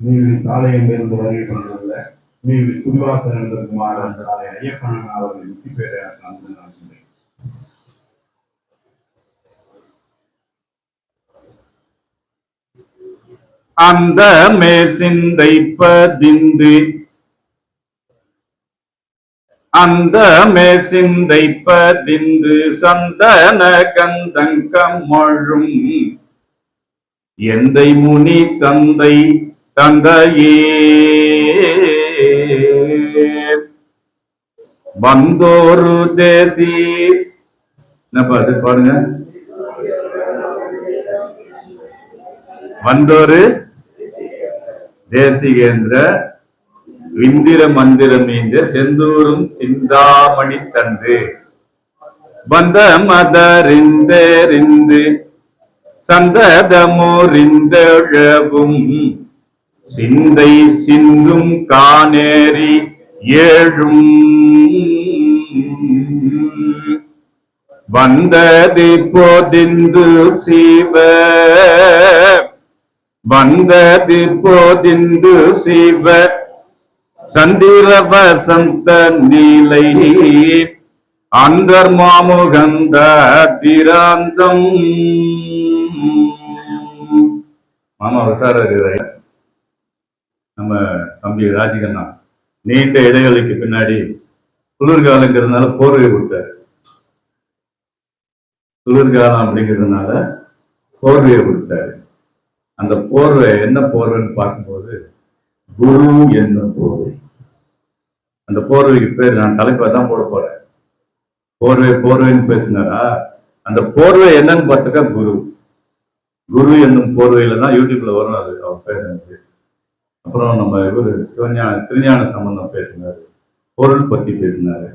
நீங்கள் சாலையிலிருந்து வருகை கொண்டுள்ள நீங்கள் குடிவாசல் என்பதற்குமாறு அந்த ஆலய ஐயப்பன் அவர்கள் வெற்றி பெற நான் நடக்கின்றேன் அந்த மேசிந்தை பதிந்து அந்த மேசிந்தை பதிந்து சந்தன கந்தங்கம் மழும் எந்தை முனி தந்தை தந்தையே. வந்தோரு தேசி. என்ன பாருங்க. வந்தோரு தேசிகேந்திர விந்திர மந்திரம் இந்த செந்தூரும் சிந்தாமணி தந்து வந்த மதறிந்தேறிந்து சந்ததமுறிந்தழவும் சிந்தை சிந்தும் காணேரி ஏழும். வந்தது போதிந்து சிவ. வந்தது போதிந்து சிவ. சந்திர வசந்த நீலை. அந்தர்மாமுகந்த திராந்தம். மாமா விசார நம்ம தம்பி ராஜிகண்ணா நீண்ட இடைவெளிக்கு பின்னாடி குளிர்காலங்கிறதுனால போர்வை கொடுத்தாரு. குளிர்காலம் அப்படிங்கிறதுனால போர்வையை கொடுத்தாரு. அந்த போர்வை என்ன போர்வைன்னு பார்க்கும்போது குரு என்னும் போர்வை. அந்த போர்வைக்கு பேர் நான் தலைப்பை தான் போட போறேன். போர்வை போர்வைன்னு பேசினாரா? அந்த போர்வை என்னன்னு பார்த்துக்கா குரு. குரு என்னும் போர்வையில தான் யூடியூப்ல வரும் அது அவர் பேசுனது. அப்புறம் நம்ம இவர் சிவஞான திருஞான சம்பந்தம் பேசினாரு. பொருள் பத்தி பேசினாரு.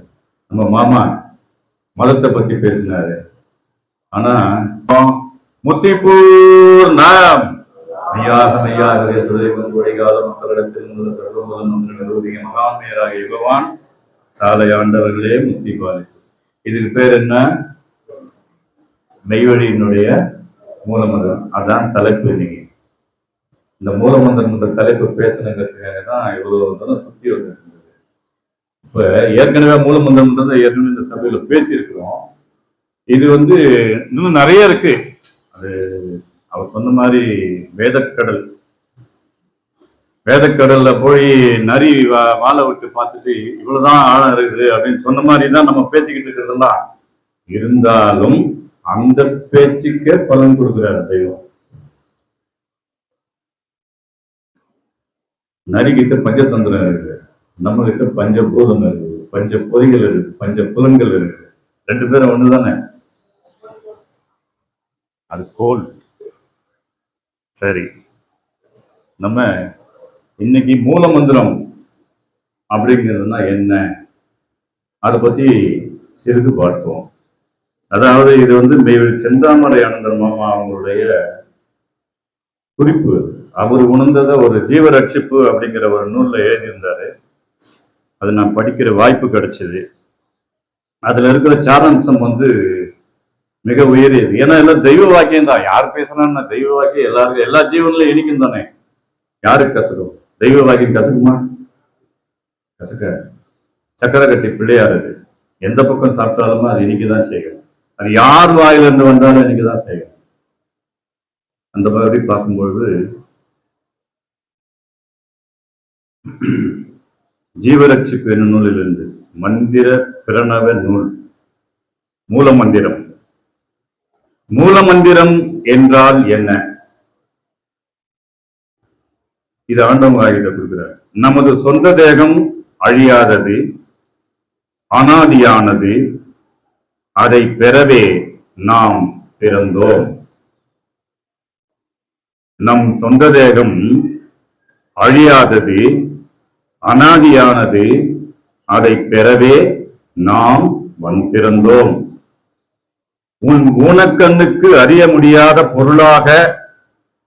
நம்ம மாமா மதத்தை பத்தி பேசினாரு. ஆனா முத்திப்பூர் நாம் மெய்யாக மெய்யாகவே சுதேகம் கொடிகால மக்களிடத்தில் உள்ள சர்வமுதன் ஒன்று மகாமேராக யுகவான் சாலை ஆண்டவர்களே முத்தி பாலிப்பு இதுக்கு பேர் என்ன? மெய்வழியினுடைய மூலமந்திரம். அதான் தலைப்பு இன்னைக்கு. இந்த மூலமந்திரம்ன்ற தலைப்பு பேசணுங்கிறதுக்காக தான் இவ்வளவு தூரம் சுத்தி வந்துட்டு இருந்தது இப்போ ஏற்கனவே மூலமந்திரம்ன்றதை ஏற்கனவே இந்த சபையில பேசியிருக்கிறோம். இது வந்து இன்னும் நிறைய இருக்கு. அது அவர் சொன்ன மாதிரி வேதக்கடல் வேதக்கடல்ல போய் நரி வா- வாழை விட்டு பார்த்துட்டு இவ்வளவுதான் ஆழம் இருக்குது அப்படின்னு சொன்ன மாதிரி தான் நம்ம பேசிக்கிட்டு இருக்கிறதெல்லாம். இருந்தாலும் அந்த பேச்சுக்கே பலன் கொடுக்கிறார் தெய்வம். நரிக்கிட்ட பஞ்சதந்திரம் இருக்கு நம்ம கிட்ட பஞ்சபூதம் இருக்கு பஞ்ச பொறிகள் இருக்கு பஞ்ச புலன்கள் இருக்கு ரெண்டு பேரும் ஒண்ணுதானே? அது கோல். சரி. நம்ம இன்னைக்கு மூல மந்திரம் அப்படிங்கிறதுனா என்ன? அதை பத்தி சிறிது பார்ப்போம். அதாவது இது வந்து மெய்வழி செந்தாமரை ஆனந்தர் மாமா அவங்களுடைய குறிப்பு. அவர் உணர்ந்ததை ஒரு ஜீவ ரட்சிப்பு அப்படிங்கிற ஒரு நூலில் எழுதியிருந்தாரு. அது நான் படிக்கிற வாய்ப்பு கிடைச்சது. அதில் இருக்கிற சாரம்சம் வந்து மிக உயரியது. ஏன்னா எல்லாம் தெய்வ வாக்கியம் தான் யார் பேசுறான்னா தெய்வ வாக்கியம் எல்லாருக்கும் எல்லா ஜீவன்லையும் இனிக்கும் தானே. யாருக்கு கசக்கும் தெய்வ வாக்கியம் கசக்குமா? கசக்க. சக்கரை கட்டி பிள்ளையார் அது எந்த பக்கம் சாப்பிட்டாலுமே அது இனிக்குதான் செய்யும். அது யார் வாயிலிருந்து வந்தாலும் இனிக்குதான் செய்யும். அந்த மாதிரி பார்க்கும்பொழுது ஜீவரட்சிப்பு என்னும் நூலிலிருந்து மந்திர பிரணவ நூல். மூல மந்திரம் மூல மந்திரம் என்றால் என்ன? இது ஆண்டவங்க ஆகிட்ட கொடுக்கிறார். நமது சொந்த தேகம் அழியாதது அனாதியானது அதை பெறவே நாம் பிறந்தோம். நம் சொந்த தேகம் அழியாதது அனாதியானது அதை பெறவே நாம் வந்திருந்தோம் உன் ஊனக்கண்ணுக்கு அறிய முடியாத பொருளாக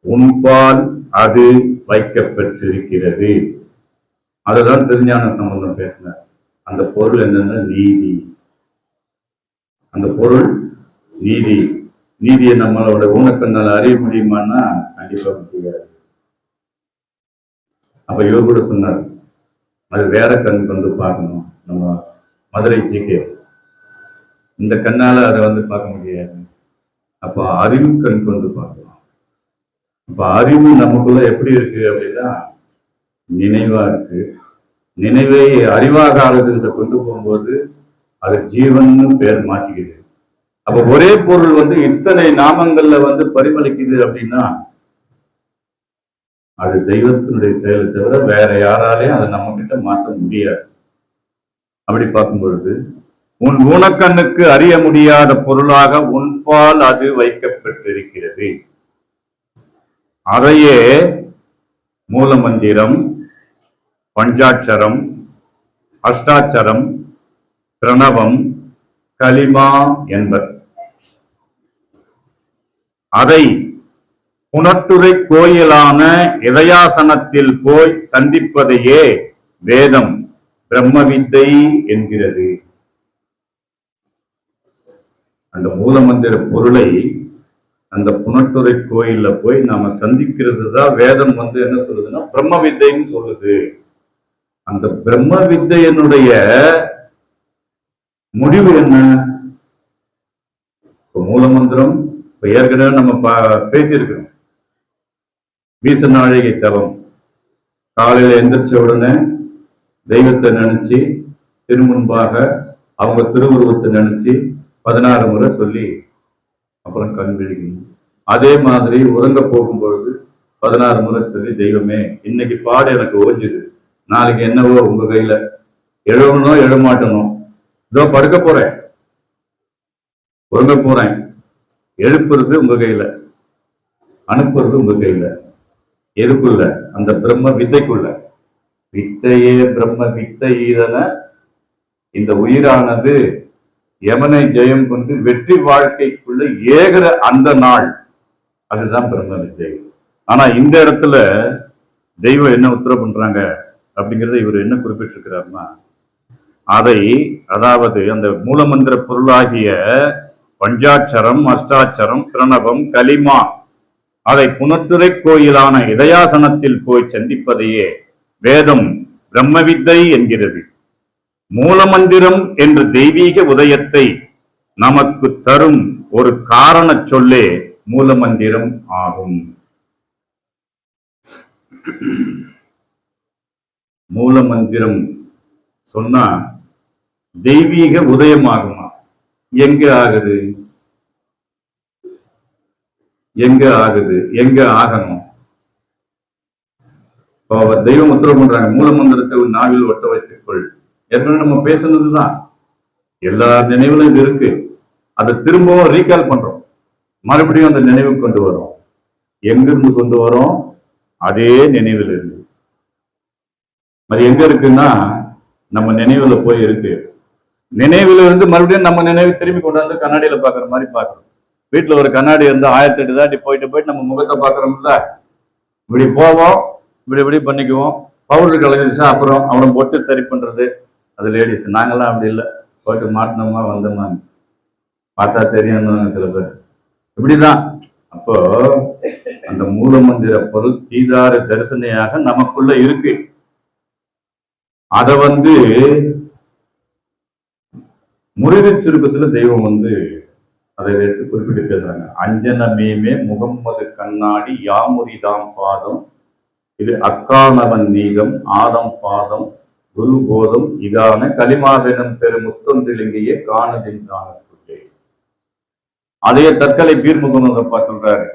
உன்பால் அது வைக்கப்பட்டிருக்கிறது. அதுதான் திருஞான சம்பந்தம் பேசினார் அந்த பொருள் என்னன்னா நீதி. அந்த பொருள் நீதி. நீதியை நம்மளோட ஊனக்கண்ணால் அறிய முடியுமான்னா கண்டிப்பாக முடியாது. அப்ப இவர் கூட சொன்னார் அது வேற கண் கொண்டு பார்க்கணும். நம்ம மதுரை ஜிகே. இந்த கண்ணால அதை வந்து பார்க்க முடியாது. அப்போ அறிவு கண் கொண்டு பார்க்கணும். அப்ப அறிவு நமக்குள்ள எப்படி இருக்கு அப்படின்னா நினைவா இருக்கு. நினைவை அறிவாக ஆளுகிட்ட கொண்டு போகும்போது அது ஜீவன்னு பேர் மாற்றிக்குது. அப்ப ஒரே பொருள் வந்து இத்தனை நாமங்கள்ல வந்து பரிமளிக்குது அப்படின்னா அது தெய்வத்தினுடைய செயலை தவிர வேற யாராலையும் அதை நம்ம கிட்ட மாற்ற முடியாது. அப்படி பார்க்கும் பொழுது உன் ஊனக்கண்ணுக்கு அறிய முடியாத பொருளாக உன்பால் அது வைக்கப்பட்டிருக்கிறது. அதையே மூலமந்திரம் பஞ்சாட்சரம் அஷ்டாட்சரம் பிரணவம் கலிமா என்பர். அதை புனட்டுரை கோயிலான இதயாசனத்தில் போய் சந்திப்பதையே வேதம் பிரம்மவித்தை என்கிறது. அந்த மூலமந்திர பொருளை அந்த புனத்துறை கோயில்ல போய் நாம சந்திக்கிறது தான் வேதம் வந்து என்ன சொல்லுதுன்னா பிரம்ம வித்தைன்னு சொல்லுது. அந்த பிரம்ம வித்தையனுடைய முடிவு என்ன? இப்ப மூலமந்திரம் இப்ப ஏற்கனவே நம்ம பா- பேசியிருக்கிறோம். வீச நாழிகை தவம். காலையில எந்திரிச்ச உடனே தெய்வத்தை நினைச்சு திருமுன்பாக அவங்க திருவுருவத்தை நினைச்சு பதினாறு முறை சொல்லி அப்புறம் கண் விழிக்கணும் அதே மாதிரி உறங்க போகும்பொழுது பதினாறு முறை சொல்லி தெய்வமே இன்னைக்கு பாடு எனக்கு ஓஞ்சுது. நாளைக்கு என்னவோ உங்க கையில? எழுவணும் எழமாட்டணும் இதோ படுக்க போறேன். உறங்க போறேன். எழுப்புறது உங்க கையில. அனுப்புறது உங்க கையில. எதுக்குள்ள? அந்த பிரம்ம வித்தைக்குள்ள. வித்தையே பிரம்ம வித்தை இதன இந்த உயிரானது யமனை ஜெயம் கொண்டு வெற்றி வாழ்க்கைக்குள்ள ஏகிற அந்த நாள் அதுதான் பிறந்த நிச்சயம் ஆனா இந்த இடத்துல தெய்வம் என்ன உத்தரவு பண்றாங்க அப்படிங்கிறத இவர் என்ன குறிப்பிட்டிருக்கிறாருன்னா அதை அதாவது அந்த மூலமந்திர பொருளாகிய பஞ்சாட்சரம் அஷ்டாட்சரம் பிரணவம் கலிமா அதை புனத்துரை கோயிலான இதயாசனத்தில் போய் சந்திப்பதையே வேதம் பிரம்மவித்தை என்கிறது. மூலமந்திரம் என்ற தெய்வீக உதயத்தை நமக்கு தரும் ஒரு காரண சொல்லே மூலமந்திரம் ஆகும். மூலமந்திரம் சொன்னா தெய்வீக உதயமாகுமா? எங்க ஆகுது? எங்க ஆகுது? எங்க ஆகணும்? இப்போ தெய்வம் உத்தரவு பண்றாங்க மூலமந்திரத்தை நாவில் ஒட்ட வைத்துக்கொள் ஏற்கனவே நம்ம பேசுனது தான் எல்லா நினைவுகளும் இது இருக்கு. அதை திரும்பவும் ரீகால் பண்றோம். மறுபடியும் அந்த நினைவுக்கு கொண்டு வரோம் எங்கிருந்து கொண்டு வரோம் அதே நினைவில் இருந்து அது எங்க இருக்குன்னா நம்ம நினைவுல போய் இருக்கு. நினைவுல இருந்து மறுபடியும் நம்ம நினைவு திரும்பி கொண்டாந்து கண்ணாடியில பாக்குற மாதிரி பாக்குறோம் வீட்டுல ஒரு கண்ணாடி இருந்து ஆயிரத்தி எட்டு தாட்டி போயிட்டு போயிட்டு நம்ம முகத்தை பாக்குறோம்ல இப்படி போவோம் இப்படி இப்படி பண்ணிக்குவோம். பவுடர் கலந்துச்சா அப்புறம் அவனை போட்டு சரி பண்றது. அது லேடிஸ் நாங்கெல்லாம் அப்படி இல்லை. போட்டு மாட்டினோமா வந்தோமா? பார்த்தா தெரியும் சில பேர். இப்படிதான். அப்போ அந்த மூல மந்திர பொருள் தீதார தரிசனையாக நமக்குள்ள இருக்கு. அத வந்து முருகச் சுருக்கத்துல தெய்வம் வந்து அதை எடுத்து குறிப்பிட்டு பேசுறாங்க. அஞ்சன மேமே முகம்மது கண்ணாடி யாமுரிதாம் பாதம். இது அக்கானவன் நீதம் ஆதம் பாதம். குரு போதும் இதான களிமாவெனும் பெரும் முத்தொன்றிலிங்கேயே காணதின் சாணத்துள்ளே அதைய தற்கலை பீர்முகமதப்பா சொல்றாரு.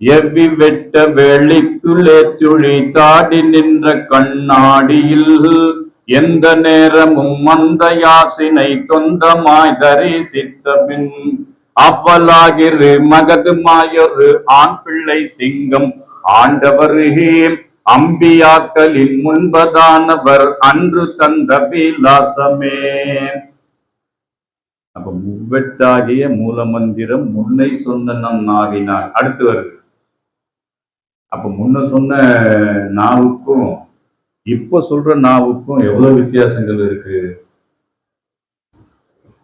எவ்வி வெட்ட வேளிக்குள்ளே சுழி தாடி நின்ற கண்ணாடியில் எந்த நேரமும் அந்த யாசினை தொந்தமாய் தரிசித்த பின் அவ்வளாகிரு மகது மாயொரு ஆண் பிள்ளை சிங்கம் ஆண்டவருகே அம்பியாக்களின் முன்பதானவர் அன்று தந்த விலாசமே. அப்ப முவ்வெட்டாகிய மூலமந்திரம் முன்னை சொன்ன நம் நாவினார் அடுத்து வருது. அப்ப முன்ன சொன்ன நாவுக்கும் இப்ப சொல்ற நாவுக்கும் எவ்வளவு வித்தியாசங்கள் இருக்கு?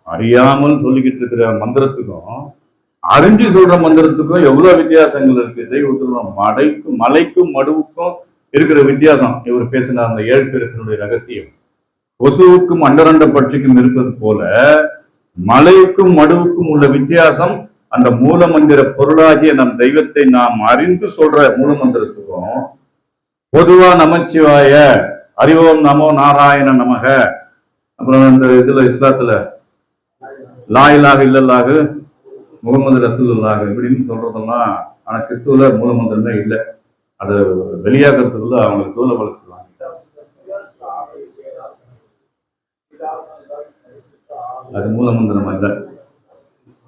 அறியாமல் சொல்லிக்கிட்டு இருக்கிற மந்திரத்துக்கும் அறிஞ்சு சொல்ற மந்திரத்துக்கும் எவ்வளவு வித்தியாசங்கள் இருக்கு? தெய்வத்துக்கும் மலைக்கும் மலைக்கும் மடுவுக்கும் இருக்கிற வித்தியாசம். இவர் பேசின அந்த ஏழு பெருக்கினுடைய ரகசியம். கொசுவுக்கும் அண்டரண்ட பட்சிக்கும் இருப்பது போல மலைக்கும் மடுவுக்கும் உள்ள வித்தியாசம் அந்த மூல மந்திர பொருளாகிய நம் தெய்வத்தை நாம் அறிந்து சொல்ற மூல மந்திரத்துக்கும் பொதுவா நமச்சிவாய அறிவோம் நமோ நாராயண நமக. அப்புறம் இந்த இதுல இஸ்லாத்துல லாயிலாக இல்லல்லாக முகமது ரசூலுல்லாஹ் இப்படின்னு சொல்றதெல்லாம் ஆனா கிறிஸ்துவல மூல மந்திரமே இல்லை. அதை வெளியாகிறதுக்குள்ள அவங்களுக்கு தூள வாங்கிட்டாங்க. அது மூல மந்திரம் அல்ல.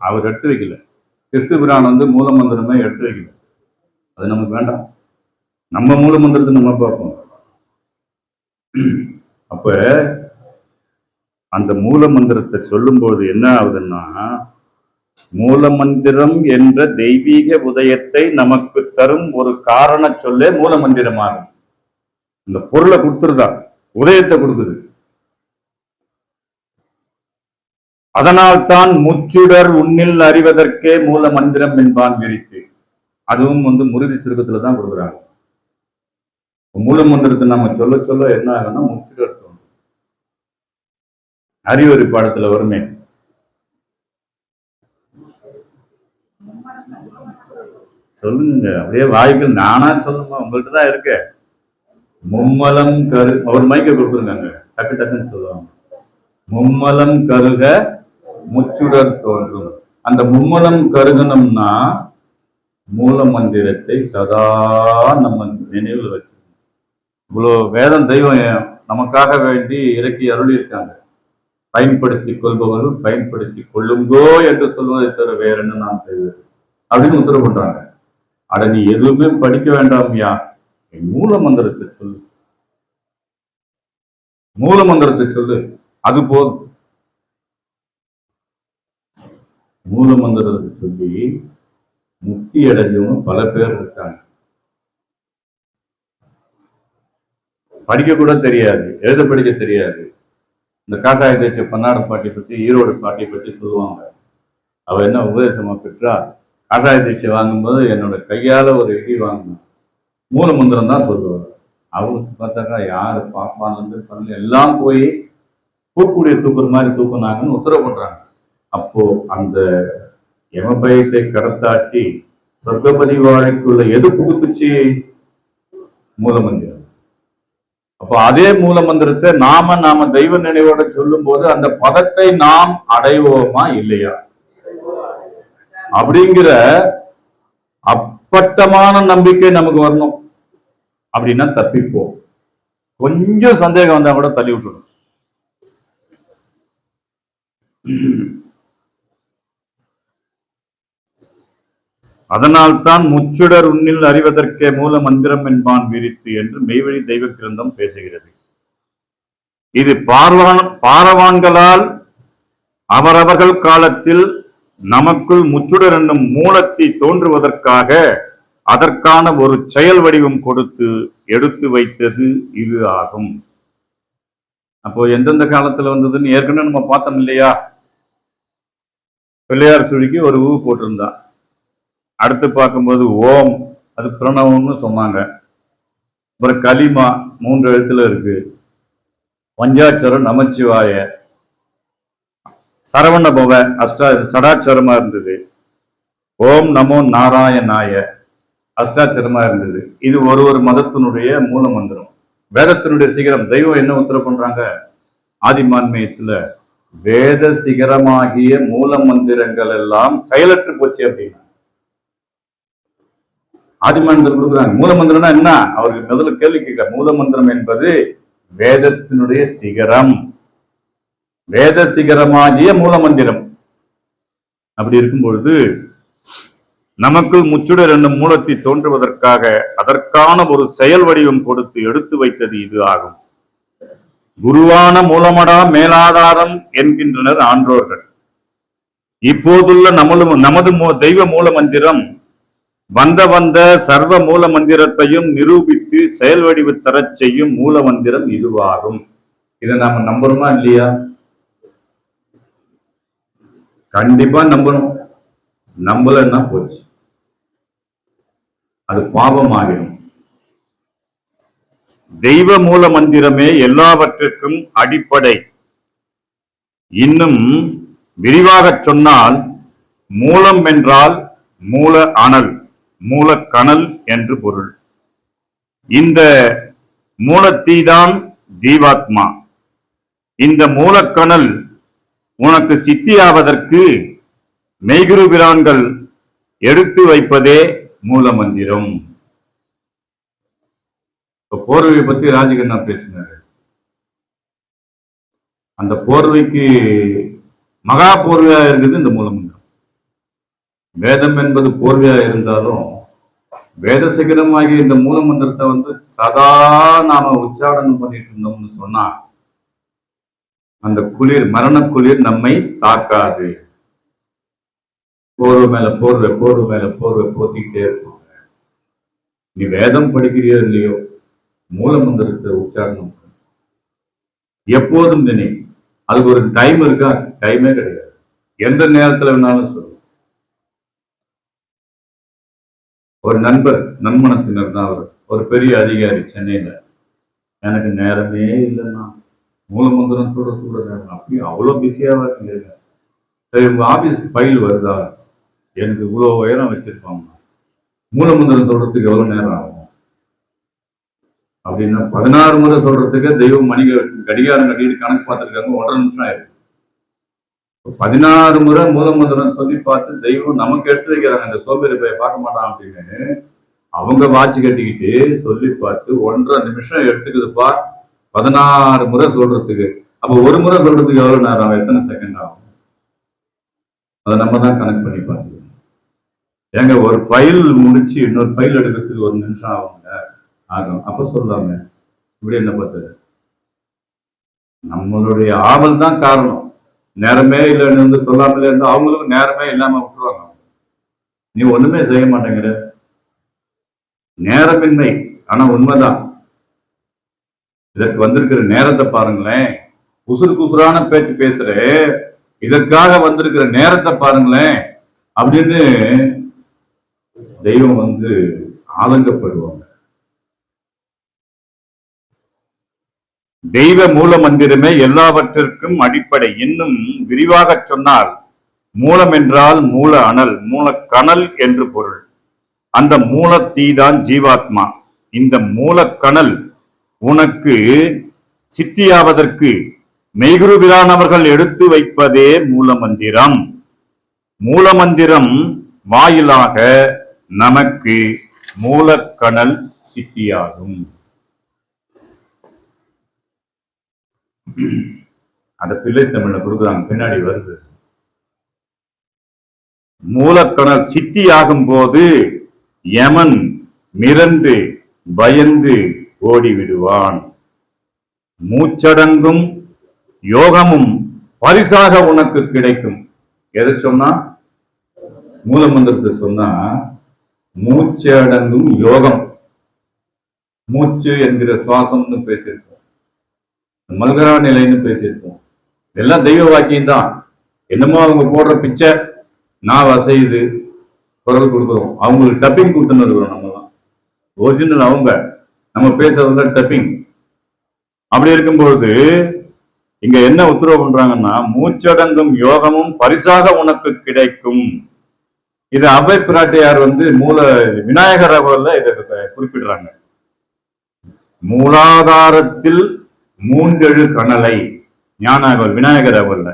அவர் எடுத்து வைக்கல. கிறிஸ்து பிரான் வந்து மூலமந்திரமே எடுத்து வைக்கல. அது நமக்கு வேண்டாம். நம்ம மூல மந்திரத்தை நம்ம பார்ப்போம். அப்ப அந்த மூல மந்திரத்தை சொல்லும்போது என்ன ஆகுதுன்னா மூல மந்திரம் என்ற தெய்வீக உதயத்தை நமக்கு தரும் ஒரு காரண சொல்லே மூல மந்திரமாகும் இந்த பொருளை கொடுத்துருதா? உதயத்தை கொடுக்குது. அதனால்தான் முச்சுடர் உன்னில் அறிவதற்கே மூல மந்திரம் என்பான் விரித்து. அதுவும் வந்து முருதி சுருக்கத்துல தான் கொடுக்குறாங்க. மூல மந்திரத்தை நம்ம சொல்ல சொல்ல என்ன ஆகும்னா முச்சுடர் தோணும் அறிவறி பாடத்துல வருமே. சொல்லுங்க. அப்படியே வாய்கள் நானா சொல்லுமா உங்கள்கிட்ட தான் இருக்கு. மும்மலம் கரு அவர் மைக்க கொடுத்துருக்காங்க. டக்கு டக்குன்னு சொல்லுவாங்க. மும்மலம் கருக முச்சுடர் தோன்றும். அந்த மும்மலம் கருகணும்னா மூல மந்திரத்தை சதா நம்ம நினைவில் வச்சுக்கணும் இவ்வளோ வேதம் தெய்வம் நமக்காக வேண்டி இறக்கி அருளி இருக்காங்க பயன்படுத்தி கொள்பவர்கள் பயன்படுத்தி கொள்ளுங்கோ என்று சொல்வதை தவிர வேற என்ன நான் செய்வது? அப்படின்னு உத்தரவு பண்றாங்க அட நீ எதுவுமே படிக்க வேண்டாம்யா என் மூல மந்திரத்தை சொல்லு. மூல மந்திரத்தை சொல்லு. அது போதும். மூல மந்திரத்தை சொல்லி முக்தி அடைஞ்சவங்க பல பேர் இருக்காங்க. படிக்க கூட தெரியாது எழுத படிக்க தெரியாது. இந்த காசாய தேய்ச்ச பன்னாடு பாட்டி பத்தி ஈரோடு பாட்டி பத்தி சொல்லுவாங்க. அவ என்ன உபதேசமா பெற்றா? காசாய தீட்சை வாங்கும்போது என்னோட கையால் ஒரு இடி வாங்கினேன். மூல மந்திரம் தான் சொல்லுவார் அவருக்கு பார்த்தாக்கா யார் பாப்பான்லேருந்து பண்ணல. எல்லாம் போய் பூக்கூடிய தூக்குற மாதிரி தூக்குனாங்கன்னு உத்தரவு பண்ணுறாங்க அப்போ அந்த யமபயத்தை கடத்தாட்டி சொர்க்கபதி வாழ்க்குள்ள எது புகுத்துச்சு? மூலமந்திரம் அப்போ அதே மூல மந்திரத்தை நாம நாம தெய்வ நினைவோட சொல்லும் போது அந்த பதத்தை நாம் அடைவோமா இல்லையா? அப்படிங்கிற அப்பட்டமான நம்பிக்கை நமக்கு வரணும். அப்படின்னா தப்பிப்போம் கொஞ்சம் சந்தேகம் வந்தா கூட தள்ளி விட்டுடும் அதனால்தான் முச்சுடர் உன்னில் அறிவதற்கே மூல மந்திரம் என்பான் விரித்து என்று மெய்வழி தெய்வ கிரந்தம் பேசுகிறது. இது பார்வான் பாரவான்களால் அவரவர்கள் காலத்தில் நமக்குள் முச்சுடர் என்னும் மூலத்தை தோன்றுவதற்காக அதற்கான ஒரு செயல் வடிவம் கொடுத்து எடுத்து வைத்தது இது ஆகும். அப்போ எந்தெந்த காலத்துல வந்ததுன்னு ஏற்கனவே நம்ம பார்த்தோம் இல்லையா? பிள்ளையார் சுழிக்கு ஒரு ஊ போட்டிருந்தான் அடுத்து பார்க்கும்போது ஓம் அது பிரணவம்னு சொன்னாங்க. அப்புறம் கலிமா மூன்று எழுத்துல இருக்கு. பஞ்சாட்சரம் நமச்சிவாய சரவண பவ அஷ்டா சடாட்சரமா இருந்தது. ஓம் நமோ நாராயணாய. அஷ்டாட்சரமா இருந்தது. இது ஒரு ஒரு மதத்தினுடைய மூல மந்திரம். வேதத்தினுடைய சிகரம் தெய்வம் என்ன உத்தரவு பண்றாங்க? ஆதிமான்மயத்துல வேத சிகரமாகிய மூல மந்திரங்கள் எல்லாம் செயலற்று போச்சு அப்படின்னா. ஆதிமந்திரம் கொடுக்குறாங்க. மூல மந்திரம்னா என்ன? அவருக்கு முதல்ல கேள்வி கேட்க மூலமந்திரம் என்பது வேதத்தினுடைய சிகரம். வேத சிகரமாகிய மூலமந்திரம். அப்படி இருக்கும் பொழுது நமக்குள் முச்சுடர் என்னும் மூலத்தை தோன்றுவதற்காக அதற்கான ஒரு செயல் வடிவம் கொடுத்து எடுத்து வைத்தது இது ஆகும். குருவான மூலமடா மேலாதாரம் என்கின்றனர் ஆன்றோர்கள். இப்போதுள்ள நம்மளும் நமது மூ- தெய்வ மூல மந்திரம் வந்த வந்த சர்வ மூல மந்திரத்தையும் நிரூபித்து செயல் வடிவு தரச் செய்யும் மூல மந்திரம் இதுவாகும். இதை நாம நம்புறோமா இல்லையா? கண்டிப்பா நம்பணும். நம்பலன்னா போச்சு? அது பாவமாகிடும் தெய்வ மூல மந்திரமே எல்லாவற்றிற்கும் அடிப்படை. இன்னும் விரிவாக சொன்னால் மூலம் என்றால் மூல அனல் மூலக்கணல் என்று பொருள். இந்த மூலத்தீதான் ஜீவாத்மா. இந்த மூலக்கணல் உனக்கு சித்தியாவதற்கு மெய்குரு பிரான்கள் எடுத்து வைப்பதே மூலமந்திரம். இப்ப போர்வையை பத்தி ராஜகண்ணா பேசினாரு. அந்த போர்வைக்கு மகா போர்வையா இருக்குது இந்த மூலமந்திரம். வேதம் என்பது போர்வையா இருந்தாலும் வேத சிகரமாகிய இந்த மூலமந்திரத்தை வந்து சதா நாம உச்சாடனம் பண்ணிட்டு இருந்தோம்னு சொன்னா அந்த குளிர் மரண குளிர் நம்மை தாக்காது. போர்வை மேல போர்வை போர்வை மேல போர்வை போத்திக்கிட்டே இருப்பாங்க. நீ வேதம் படிக்கிறியோ இல்லையோ மூலமந்திரத்தை உச்சாரணம் எப்போதும் தினி அதுக்கு ஒரு டைம் இருக்கா? டைமே கிடையாது. எந்த நேரத்துல வேணாலும் சொல்லு. ஒரு நண்பர் நன்மணத்தினர் தான் அவர். ஒரு பெரிய அதிகாரி சென்னையில. எனக்கு நேரமே இல்லைன்னா மூலமந்திரம் சொல்றது கூட அப்படி அவ்வளோ பிஸியாக இருக்கீங்க சரி உங்கள் ஆஃபீஸ்க்கு ஃபைல் வருதா? எனக்கு இவ்வளோ உயரம் வச்சிருப்பாங்க மூலமந்திரம் சொல்றதுக்கு எவ்வளோ நேரம் ஆகும்? அப்படின்னா பதினாறு முறை சொல்றதுக்கு தெய்வம் மணி கடிகாரம் கட்டிட்டு கணக்கு பார்த்துருக்காங்க ஒன்றரை நிமிஷம் ஆயிருக்கு. பதினாறு முறை மூலமந்திரம் சொல்லி பார்த்து தெய்வம் நமக்கு எடுத்து வைக்கிறாங்க இந்த சோம்பேறி போய் பார்க்க மாட்டான் அப்படின்னு. அவங்க வாட்ச் கட்டிக்கிட்டு சொல்லி பார்த்து ஒன்றரை நிமிஷம் எடுத்துக்குதுப்பா. பதினாறு முறை சொல்றதுக்கு. அப்ப ஒரு முறை சொல்றதுக்கு எவ்வளவு நேரம் ஆகும்? எத்தனை செகண்ட் ஆகும்? அதை நம்ம தான் கணக்கு பண்ணி பார்த்துக்கணும் ஏங்க ஒரு ஃபைல் முடிச்சு இன்னொரு ஃபைல் எடுக்கிறதுக்கு ஒரு நிமிஷம் ஆகுங்க ஆகும். அப்ப சொல்லாம. இப்படி என்ன பார்த்தது நம்மளுடைய ஆவல் தான் காரணம். நேரமே இல்லைன்னு வந்து சொல்லாமலே இருந்தால் அவங்களுக்கும் நேரமே இல்லாம விட்டுருவாங்க. நீ ஒண்ணுமே செய்ய மாட்டேங்கிற. நேரமின்மை. ஆனா உண்மைதான். இதற்கு வந்திருக்கிற நேரத்தை பாருங்களேன். குசுறு குசுறான பேச்சு பேசுற. இதற்காக வந்திருக்கிற நேரத்தை பாருங்களேன். அப்படின்னு தெய்வம் வந்து ஆதங்கப்படுவாங்க. தெய்வ மூல மந்திரமே எல்லாவற்றிற்கும் அடிப்படை. இன்னும் விரிவாக சொன்னால் மூலம் என்றால் மூல அனல் மூலக்கணல் என்று பொருள். அந்த மூலத்தீதான் ஜீவாத்மா. இந்த மூலக்கணல் உனக்கு சித்தியாவதற்கு மெய்குருபிரான் அவர்கள் எடுத்து வைப்பதே மூலமந்திரம். மூலமந்திரம் வாயிலாக நமக்கு மூலக்கணல் சித்தியாகும். அந்த பிள்ளை தமிழ்ல கொடுக்குறாங்க பின்னாடி வருது. மூலக்கணல் சித்தியாகும் போது யமன் மிரண்டு பயந்து ஓடி விடுவான் மூச்சடங்கும் யோகமும் பரிசாக உனக்கு கிடைக்கும். எதை சொன்னா? மூலமந்திரத்தை சொன்னா மூச்சு அடங்கும் யோகம். மூச்சு என்கிற சுவாசம்னு பேசியிருக்கோம் மல்கரா நிலைன்னு பேசியிருக்கோம் இதெல்லாம் தெய்வ வாக்கியம் தான் என்னமோ அவங்க போடுற பிச்சை நான் வசையுது குரல் கொடுக்குறோம். அவங்களுக்கு டப்பிங் கொடுத்துன்னு இருக்கிறோம் நம்மலாம் ஒரிஜினல் அவங்க. நம்ம பேசுறதுல டப்பிங் அப்படி இருக்கும்பொழுது இங்க என்ன உத்தரவு பண்றாங்கன்னா மூச்சடங்கும் யோகமும் பரிசாக உனக்கு கிடைக்கும். இது அவை பிராட்டியார் வந்து மூல விநாயகர் அவர்ல இதை குறிப்பிடுறாங்க. மூலாதாரத்தில் மூன்றெழு கணலை ஞானாகவல் விநாயகர் அவர்ல.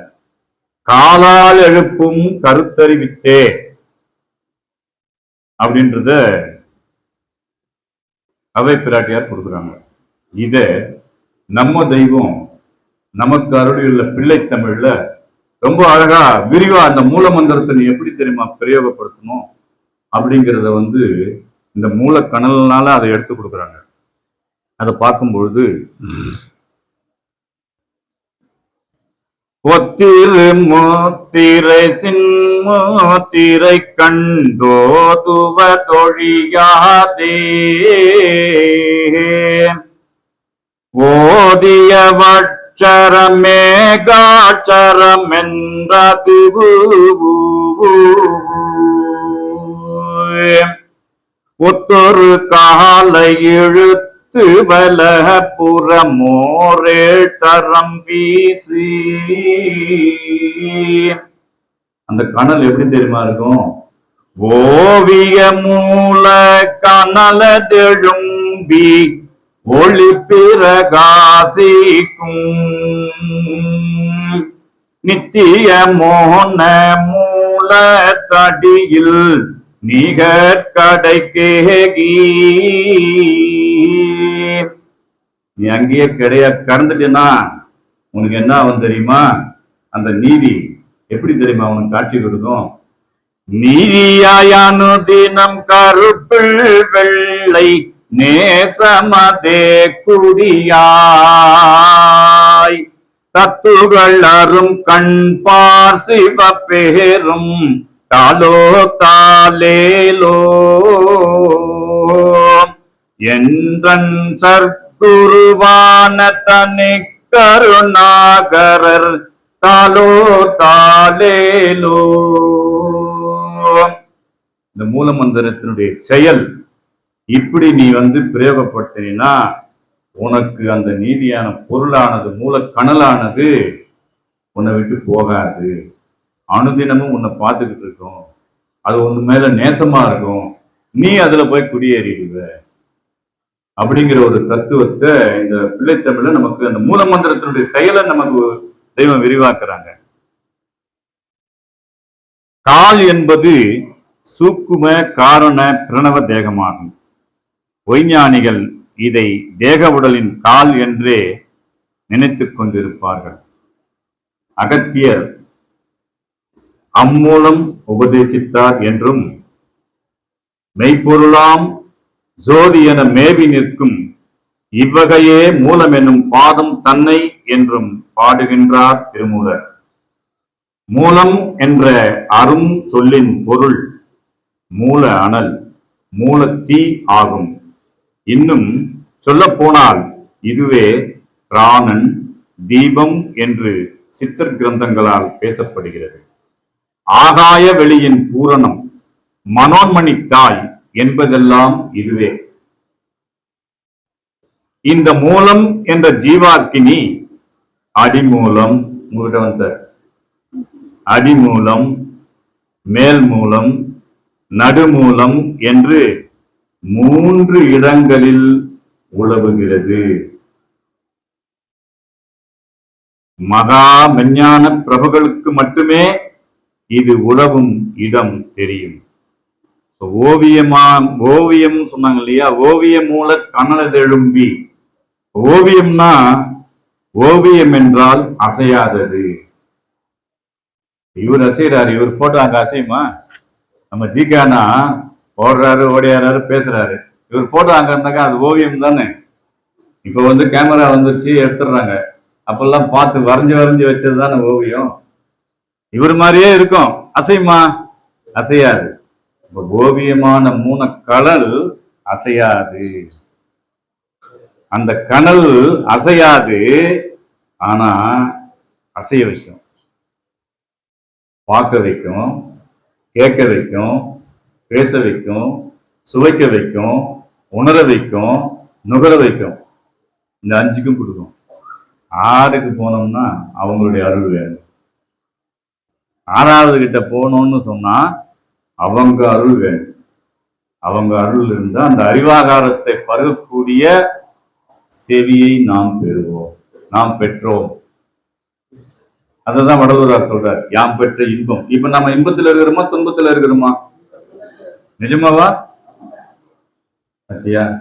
காலால் எழுப்பும் கருத்தறிவித்தே. அப்படின்றத அவை பிராட்டியார் கொடுக்குறாங்க. இதை நம்ம தெய்வம் நமக்கு அருளியுள்ள பிள்ளை தமிழ்ல ரொம்ப அழகா விரிவா அந்த மூல மந்திரத்தை நீ எப்படி தெரியுமா பிரயோகப்படுத்தணும் அப்படிங்கிறத வந்து இந்த மூல கணல்னால அதை எடுத்து கொடுக்குறாங்க. அதை பார்க்கும்பொழுது ஒத்திரு மூத்திரை சின்மூத்திரை கண்டோதுவ தொழியாதே. ஓதிய வட்சரமே காட்சரம் என்றது ஒத்தொரு காலை இழுத்த வல புறமோரேழ் தரம் வீசி. அந்த கனல் எப்படி தெரியுமா இருக்கும்? ஓவிய மூல கனலதெழும்பி ஒளி பிரகாசிக்கும் நித்திய மோன மூல தடியில் நிகர் கடைக்கேகி. நீ அங்கேயே கிடையா கடந்துட்டேன்னா உனக்கு என்ன ஆகும் தெரியுமா? அந்த நீதி எப்படி தெரியுமா உனக்கு காட்சி கொடுக்கும்? நீதியாயானு தினம் கருப்பு வெள்ளை நேசமதே குடியாய். தத்துகள் அரும் கண் பார் சிவ பேரும் தாலோ தாலேலோ என்றன் துருவான தனி கருணாகரர் தாலோ தாலேலோ இந்த மூலமந்திரத்தினுடைய செயல் இப்படி நீ வந்து பிரயோகப்படுத்தினா உனக்கு அந்த நீதியான பொருளானது மூல கணலானது உன்னை விட்டு போகாது. அனுதினமும் உன்னை பார்த்துக்கிட்டு இருக்கும். அது உன் மேல நேசமா இருக்கும். நீ அதுல போய் குடியேறிடுவ. அப்படிங்கிற ஒரு தத்துவத்தை இந்த பிள்ளைத்தமிழ்ல நமக்கு அந்த மூல மந்திரத்தினுடைய செயலை நமக்கு தெய்வம் விரிவாக்குறாங்க. கால் என்பது சூக்கும காரண பிரணவ தேகமாகும். வைஞானிகள் இதை தேக உடலின் கால் என்றே நினைத்து கொண்டிருப்பார்கள். அகத்தியர் அம்மூலம் உபதேசித்தார் என்றும் மெய்ப்பொருளாம் ஜோதி என மேவி நிற்கும். இவ்வகையே மூலம் என்னும் பாதம் தன்னை என்றும் பாடுகின்றார் திருமூலர் மூலம் என்ற அரும் சொல்லின் பொருள் மூல அனல் மூலத்தீ ஆகும். இன்னும் சொல்லப்போனால் இதுவே பிராணன் தீபம் என்று சித்தர் கிரந்தங்களால் பேசப்படுகிறது. ஆகாய வெளியின் பூரணம் மனோன்மணி தாய் என்பதெல்லாம் இதுவே. இந்த மூலம் என்ற ஜீவாக்கினி அடிமூலம் உங்ககிட்ட வந்த அடிமூலம் மேல் மூலம் நடுமூலம் என்று மூன்று இடங்களில் உலவுகிறது மகா மெஞ்ஞான பிரபுகளுக்கு மட்டுமே இது உழவும் இடம் தெரியும். ஓவியமா ஓவியம் சொன்னாங்க இல்லையா? ஓவிய மூல கனலதெழும்பி ஓவியம்னா ஓவியம் என்றால் அசையாதது. இவர் அசைறாரு இவர் போட்டோ அங்க அசையுமா? நம்ம ஜிகானா ஓடுறாரு ஓடியாராரு பேசுறாரு. இவர் போட்டோ அங்க இருந்தாக்கா அது ஓவியம் தானே? இப்போ வந்து கேமரா வந்துருச்சு எடுத்துடுறாங்க. அப்பெல்லாம் பார்த்து வரைஞ்சு வரைஞ்சு வச்சது தானே ஓவியம். இவர் மாதிரியே இருக்கும். அசையுமா? அசையாது. ஓவியமான மூண கடல் அசையாது. அந்த கனல் அசையாது ஆனா அசைய வைக்கும். பார்க்க வைக்கும் கேட்க வைக்கும் பேச வைக்கும் சுவைக்க வைக்கும் உணர வைக்கும் நுகர வைக்கும். இந்த அஞ்சுக்கும் கொடுக்கும். ஆறுக்கு போனோம்னா அவங்களுடைய அருள் வேணும். ஆறாவது கிட்ட போனோம்னு சொன்னா அவங்க அருள் வேண்டும். அவங்க அருள் இருந்தா அந்த அறிவாகாரத்தை பருகக்கூடிய செவியை நாம் பெறுவோம். நாம் பெற்றோம். அதுதான் வடலூரார் சொல்றார் யாம் பெற்ற இன்பம். இப்ப நம்ம இன்பத்துல இருக்கிறோமா துன்பத்துல இருக்கிறோமா? நிஜமாவா? சத்தியா?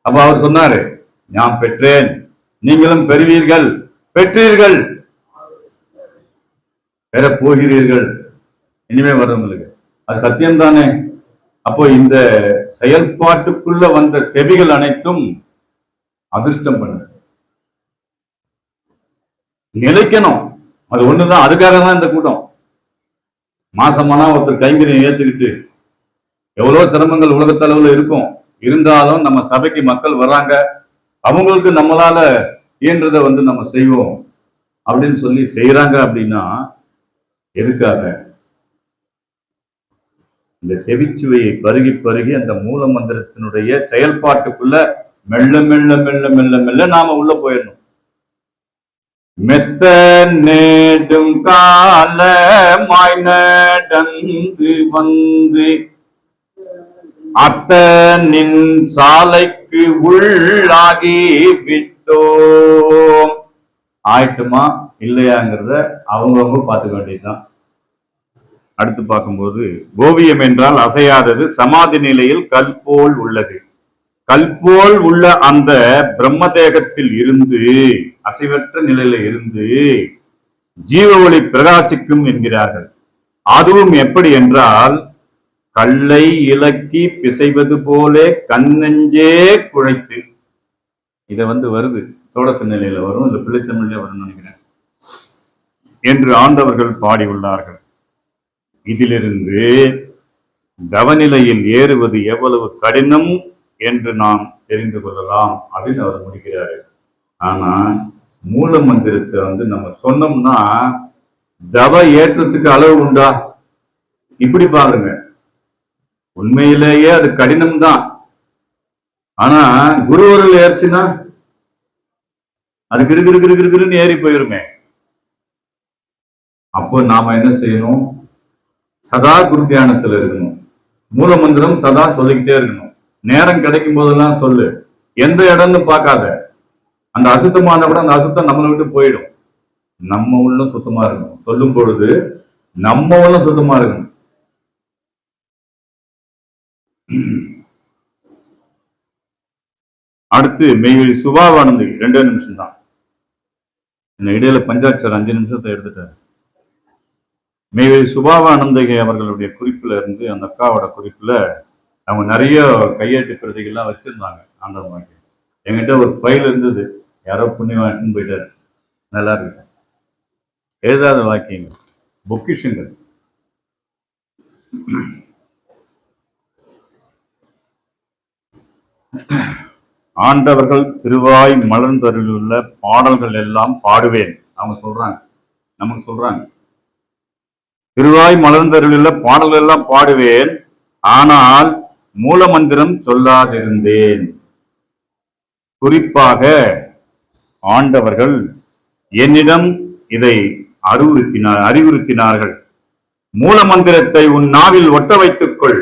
அப்ப அவர் சொன்னாரு நான் பெற்றேன். நீங்களும் பெறுவீர்கள். பெற்றீர்கள். பெற போகிறீர்கள் இனிமே வர்றவங்களுக்கு அது சத்தியம்தானே? அப்போ இந்த செயல்பாட்டுக்குள்ள வந்த செவிகள் அனைத்தும் அதிர்ஷ்டம் பண்ணு. நிலைக்கணும். அது ஒண்ணுதான் அதுக்காக தான் இந்த கூட்டம். மாசமானா ஒருத்தர் கைங்கரியம் ஏத்துக்கிட்டு எவ்வளவு சிரமங்கள் உலகத்தளவுல இருக்கும். இருந்தாலும் நம்ம சபைக்கு மக்கள் வர்றாங்க அவங்களுக்கு நம்மளால இயன்றதை வந்து நம்ம செய்வோம். அப்படின்னு சொல்லி செய்யறாங்க அப்படின்னா எதுக்காக? இந்த செவிச்சுவையை பருகி பருகி அந்த மூல மந்திரத்தினுடைய செயல்பாட்டுக்குள்ள மெல்ல மெல்ல மெல்ல மெல்ல மெல்ல நாம உள்ள போயிடணும். மெத்த நேடும் காலமாய் நடந்து வந்து அத்தனின் சாலைக்கு உள்ளாகி விட்டோம். ஆயிட்டுமா இல்லையாங்கிறத அவங்கவுங்க பார்த்துக்க வேண்டியதுதான். அடுத்து பார்க்கும்போது ஓவியம் என்றால் அசையாதது சமாதி நிலையில் கல் போல் உள்ளது. கல் போல் உள்ள அந்த பிரம்ம தேகத்தில் இருந்து அசைவற்ற நிலையில இருந்து ஜீவ ஒளி பிரகாசிக்கும் என்கிறார்கள். அதுவும் எப்படி என்றால் கல்லை இலக்கி பிசைவது போலே கண்ணெஞ்சே குழைத்து. இதை வந்து வருது. சோடச நிலையில வரும் இந்த பிள்ளைத்தமிழ்ல வரும்னு நினைக்கிறேன். என்று ஆண்டவர்கள் பாடியுள்ளார்கள். இதிலிருந்து தவநிலையில் ஏறுவது எவ்வளவு கடினம் என்று நாம் தெரிந்து கொள்ளலாம் அப்படின்னு அவர் முடிக்கிறாரு. ஆனா மூல மந்திரத்தை வந்து நம்ம சொன்னோம்னா தவ ஏற்றத்துக்கு அளவு உண்டா? இப்படி பாருங்க. உண்மையிலேயே அது கடினம் தான் ஆனா குருவருள் ஏறுச்சுன்னா அது கிரு கிரு கிரு கிரு கிருன்னு ஏறி போயிருமே. அப்போ நாம என்ன செய்யணும்? சதா குரு தியானத்துல இருக்கணும். மூலமந்திரம் சதா சொல்லிக்கிட்டே இருக்கணும். நேரம் கிடைக்கும் போதெல்லாம் சொல்லு. எந்த இடம்னு பார்க்காத. அந்த அசுத்தமான கூட அந்த அசுத்தம் நம்மளை விட்டு போயிடும். நம்ம உள்ளம் சுத்தமா இருக்கணும். சொல்லும் பொழுது நம்ம உள்ளம் சுத்தமா இருக்கணும். அடுத்து மெய்வெளி சுபாவானந்தி. ரெண்டே நிமிஷம் தான் இடையில பஞ்சாட்சர் அஞ்சு நிமிஷத்தை எடுத்துட்டாரு. மேவே சுபாவானந்தகை அவர்களுடைய குறிப்பில் இருந்து அந்த அக்காவோட குறிப்பில் அவங்க நிறைய கையெழுத்து பிரதிகள்லாம் வச்சுருந்தாங்க ஆண்டவன் வாங்கி என்கிட்ட ஒரு ஃபைல் இருந்தது. யாரோ புண்ணியம் எடுத்துன்னு நல்லா இருக்கு எழுதாத வாக்கியங்கள் பொக்கிஷங்கள். ஆண்டவர்கள் திருவாய் மலர்ந்தருளுள்ள பாடல்கள் எல்லாம் பாடுவேன். அவங்க சொல்றாங்க. நமக்கு சொல்றாங்க. திருவாய் மலர்ந்தருளில பாடல்கள் எல்லாம் பாடுவேன். ஆனால் மூலமந்திரம் சொல்லாதிருந்தேன். குறிப்பாக ஆண்டவர்கள் என்னிடம் இதை அறிவுறுத்தினார் அறிவுறுத்தினார்கள். மூலமந்திரத்தை உன் நாவில் ஒட்ட வைத்துக்கொள்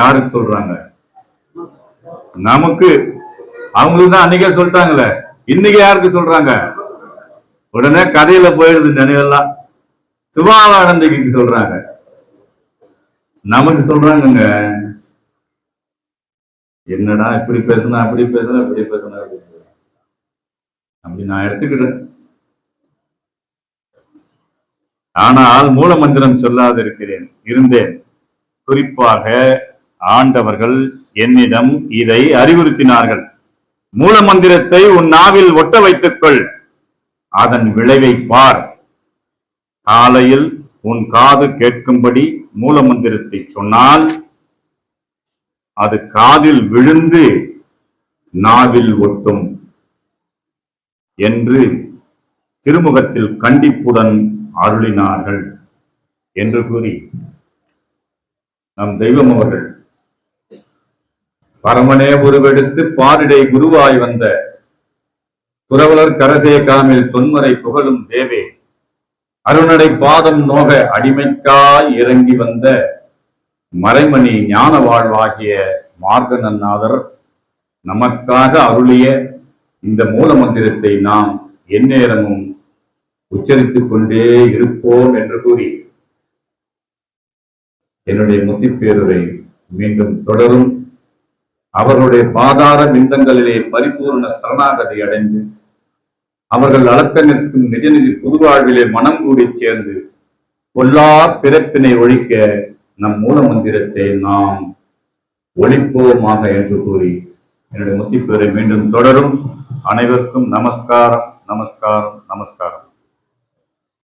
யாரு சொல்றாங்க? நமக்கு. அவங்களுக்கு தான் அன்னைக்கே சொல்லிட்டாங்களே. இன்னைக்கு யாருக்கு சொல்றாங்க? உடனே கதையில போயிடுது நினைவெல்லாம் சுபாவானந்திக்கு சொல்றாங்க. நமக்கு சொல்றாங்கங்க. என்னடா இப்படி பேசுனா அப்படி பேசுனா இப்படி பேசுனா அப்படி அப்படி நான் எடுத்துக்கிட்டேன். ஆனால் மூல மந்திரம் சொல்லாதிருக்கிறேன் இருந்தேன். குறிப்பாக ஆண்டவர்கள் என்னிடம் இதை அறிவுறுத்தினார்கள். மூல மந்திரத்தை உன் நாவில் ஒட்ட வைத்துக்கொள். அதன் விளைவை பார். காலையில் உன் காது கேட்கும்படி மூலமந்திரத்தை சொன்னால் அது காதில் விழுந்து நாவில் ஒட்டும் என்று திருமுகத்தில் கண்டிப்புடன் அருளினார்கள் என்று கூறி நம் தெய்வம் அவர்கள் பரமனே உருவெடுத்து பாரிடை குருவாய் வந்த துறவலர் கரசே காமில் தொன்மறை புகழும் தேவே. அருணடை பாதம் நோக அடிமைக்காய் இறங்கி வந்த மறைமணி ஞான வாழ்வாகிய மார்கநன்னாதர் நமக்காக அருளிய இந்த மூல மந்திரத்தை நாம் எந்நேரமும் உச்சரித்துக் கொண்டே இருப்போம் என்று கூறி என்னுடைய முத்திப்பேருரை மீண்டும் தொடரும். அவர்களுடைய பாதார விந்தங்களிலே பரிபூர்ண சரணாகதி அடைந்து அவர்கள் அளக்க நிற்கும் நிஜநிதி புதுவாழ்விலே மனம் கூடி சேர்ந்து கொல்லா பிறப்பினை ஒழிக்க நம் மூல மந்திரத்தை நாம் ஒழிப்போமாக என்று கூறி என்னுடைய முத்திப்பேரை மீண்டும் தொடரும். அனைவருக்கும் நமஸ்காரம் நமஸ்காரம் நமஸ்காரம்.